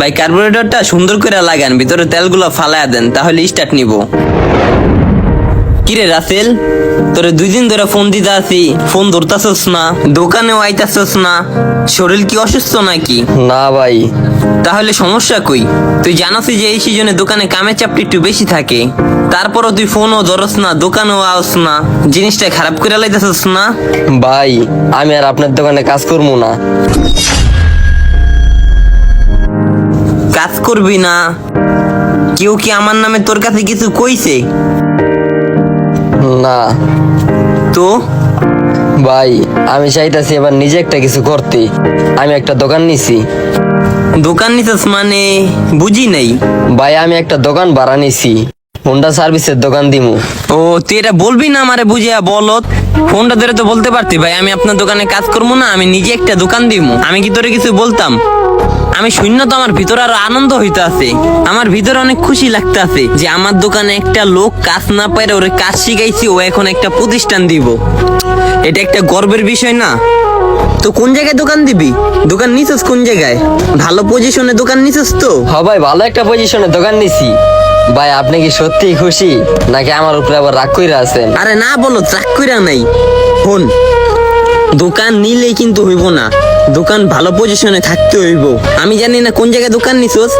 ভাই কার্বোরেটরটা সুন্দর করে লাগান ভিতরে তেলগুলো ফালায়া দেন তাহলে স্টার্ট নিব। কিরে রাসেল তোরে দুই দিন ধরে ফোন দিতে আসি ফোন ধরতাছস না দোকানেও আইতাছস না শরীর কি অসুস্থ নাকি? না ভাই। তাহলে সমস্যা কই? তুই জানাস যে এই সিজনে দোকানে কামের চাপটি একটু বেশি থাকে। তারপরও তুই ফোনও ধরস না দোকানেও আস না জিনিসটা খারাপ করে লাইতেছস না? ভাই আমি আর আপনার দোকানে কাজ করব না। কাজ করবি না? কেউ কি আমার নামে তোর কাছে কিছু কইছে? না। তো? ভাই আমি চাইতাছি এবার নিজে একটা কিছু করতে। আমি একটা দোকান নিছি। দোকান নিতেস মানে? বুঝি নাই। ভাই আমি একটা দোকান ভাড়া নিছি। হোন্ডা সার্ভিসের দোকান দিমু। ও তুই এটা বলবি না আমারে বুঝিয়া বলত? ফোনটা ধরে তো বলতে পারতি ভাই আমি আপনার দোকানে কাজ করব না আমি নিজে একটা দোকান দিব আমি কি তোরে কিছু বলতাম? আমি শূন্য তো আমার ভিতরে আরও আনন্দ হইতে আছে। আমার ভিতরে অনেক খুশি লাগতে আছে যে আমার দোকানে একটা লোক কাজ না পারে ওরে কাজ শিখাইছি ও এখন একটা প্রতিষ্ঠান দিব। এটা একটা গর্বের বিষয় না? তো কোন জায়গায় দোকান দিবি? দোকান নিছিস কোন জায়গায়? ভালো পজিশনে দোকান নিছিস তো? হ ভাই ভালো একটা পজিশনে দোকান নিছি। ভাই আপনি কি সত্যি খুশি? নাকি আমার উপরে আবার রাগ কইরা আছেন? আরে না বলো চাক কইরা নাই। ফোন দোকান নিলে কিন্তু হইব না। দোকান ভালো পজিশনে থাকতে হইব। আমি জানি না কোন জায়গায় দোকান নিছোস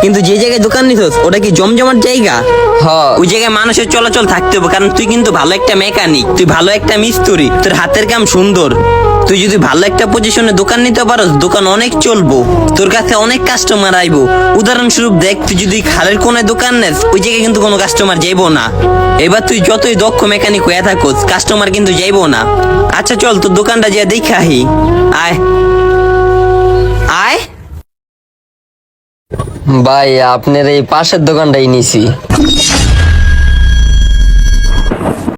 কিন্তু যে জায়গায় দোকান নিছোস ওটা কি জমজমার জায়গা? হ। ওই জায়গায় মানুষের চলাচল থাকতে হবে কারণ তুই কিন্তু ভালো একটা মেকানিক তুই ভালো একটা মিস্ত্রি তোর হাতের কাম সুন্দর। তুই যদি ভালো একটা পজিশনে দোকান নিতে পারস, দোকান অনেক চলবো। তোর কাছে অনেক কাস্টমার আইবো। উদাহরণস্বরূপ দেখ, তুই যদি খালের কোনায় দোকান নেস, ওই জায়গায় কিন্তু কোনো কাস্টমার যাইবো না। এবার তুই যতই দক্ষ মেকানিক হয়ে থাকোস কাস্টমার কিন্তু যাইবো না। আচ্ছা চল, তোর দোকানটা যা দেখে আহি আয়। আয়। ভাই, আপনার এই পাশের দোকানটাই নিছি।